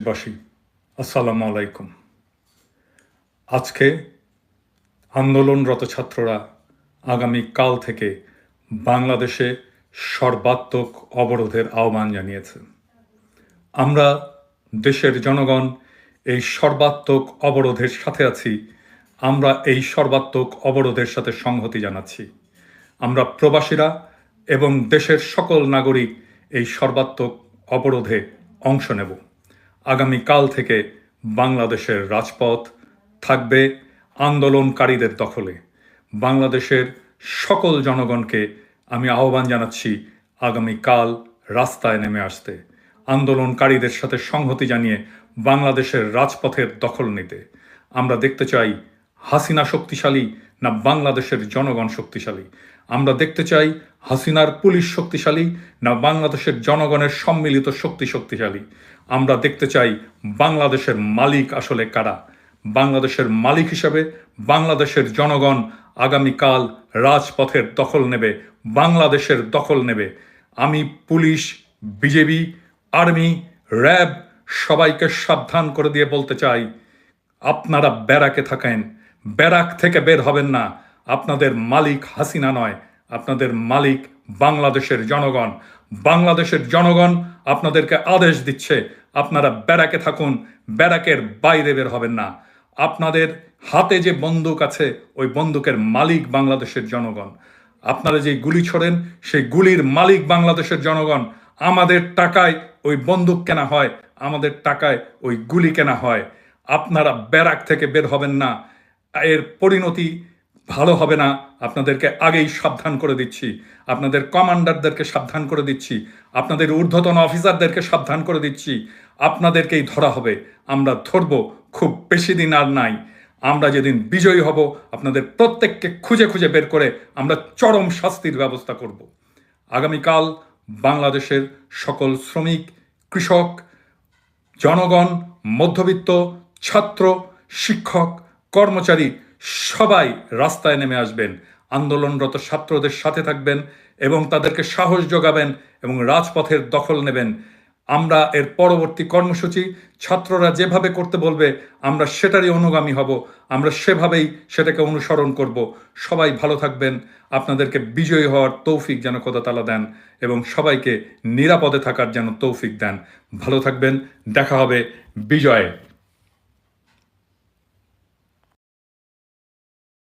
বাসী। আসসালামু আলাইকুম। আজকে আন্দোলনরত ছাত্ররা আগামী কাল থেকে বাংলাদেশে সর্বাত্মক অবরোধের আহ্বান জানিয়েছে। আমরা দেশের জনগণ এই সর্বাত্মক অবরোধের সাথে আছি। আমরা এই সর্বাত্মক অবরোধের সাথে সংহতি জানাচ্ছি। আমরা প্রবাসীরা এবং দেশের সকল নাগরিক এই সর্বাত্মক অবরোধে অংশ নেব। আগামীকাল থেকে বাংলাদেশের রাজপথ থাকবে আন্দোলনকারীদের দখলে। বাংলাদেশের সকল জনগণকে আমি আহ্বান জানাচ্ছি আগামীকাল রাস্তায় নেমে আসতে। আন্দোলনকারীদের সাথে সংহতি জানিয়ে বাংলাদেশের রাজপথের দখল নিতে। আমরা দেখতে চাই হাসিনা শক্তিশালী না বাংলাদেশের জনগণ শক্তিশালী। আমরা দেখতে চাই হাসিনার পুলিশ শক্তিশালী না বাংলাদেশের জনগণের সম্মিলিত শক্তি শক্তিশালী। আমরা দেখতে চাই বাংলাদেশের মালিক আসলে কারা? বাংলাদেশের মালিক হিসাবে বাংলাদেশের জনগণ আগামীকাল রাজপথের দখল নেবে, বাংলাদেশের দখল নেবে। আমি পুলিশ, বিজেপি, আর্মি, র্যাব সবাইকে সাবধান করে দিয়ে বলতে চাই, আপনারা ব্যারাকে থাকেন। ব্যারাক থেকে বের হবেন না। আপনাদের মালিক হাসিনা নয়, আপনাদের মালিক বাংলাদেশের জনগণ। বাংলাদেশের জনগণ আপনাদেরকে আদেশ দিচ্ছে, আপনারা ব্যারাকে থাকুন, ব্যারাকের বাইরে বের হবেন না। আপনাদের হাতে যে বন্দুক আছে, ওই বন্দুকের মালিক বাংলাদেশের জনগণ। আপনারা যে গুলি ছোড়েন, সেই গুলির মালিক বাংলাদেশের জনগণ। আমাদের টাকায় ওই বন্দুক কেনা হয়, আমাদের টাকায় ওই গুলি কেনা হয়। আপনারা ব্যারাক থেকে বের হবেন না। এর পরিণতি ভালো হবে না। আপনাদেরকে আগেই সাবধান করে দিচ্ছি। আপনাদের কমান্ডারদেরকে সাবধান করে দিচ্ছি। আপনাদের ঊর্ধ্বতন অফিসারদেরকে সাবধান করে দিচ্ছি। আপনাদেরকেই ধরা হবে। আমরা ধরব খুব বেশি দিন আর নাই। আমরা যেদিন বিজয়ী হব, আপনাদের প্রত্যেককে খুঁজে খুঁজে বের করে আমরা চরম শাস্তির ব্যবস্থা করব। আগামীকাল বাংলাদেশের সকল শ্রমিক, কৃষক, জনগণ, মধ্যবিত্ত, ছাত্র, শিক্ষক, কর্মচারী সবাই রাস্তায় নেমে আসবেন। আন্দোলনরত ছাত্রদের সাথে থাকবেন এবং তাদেরকে সাহস যোগাবেন এবং রাজপথের দখল নেবেন। আমরা এর পরবর্তী কর্মসূচি ছাত্ররা যেভাবে করতে বলবে, আমরা সেটারই অনুগামী হব। আমরা সেভাবেই সেটাকে অনুসরণ করব। সবাই ভালো থাকবেন। আপনাদেরকে বিজয়ী হওয়ার তৌফিক যেন খোদাতালা দেন এবং সবাইকে নিরাপদে থাকার যেন তৌফিক দেন। ভালো থাকবেন। দেখা হবে বিজয়ে।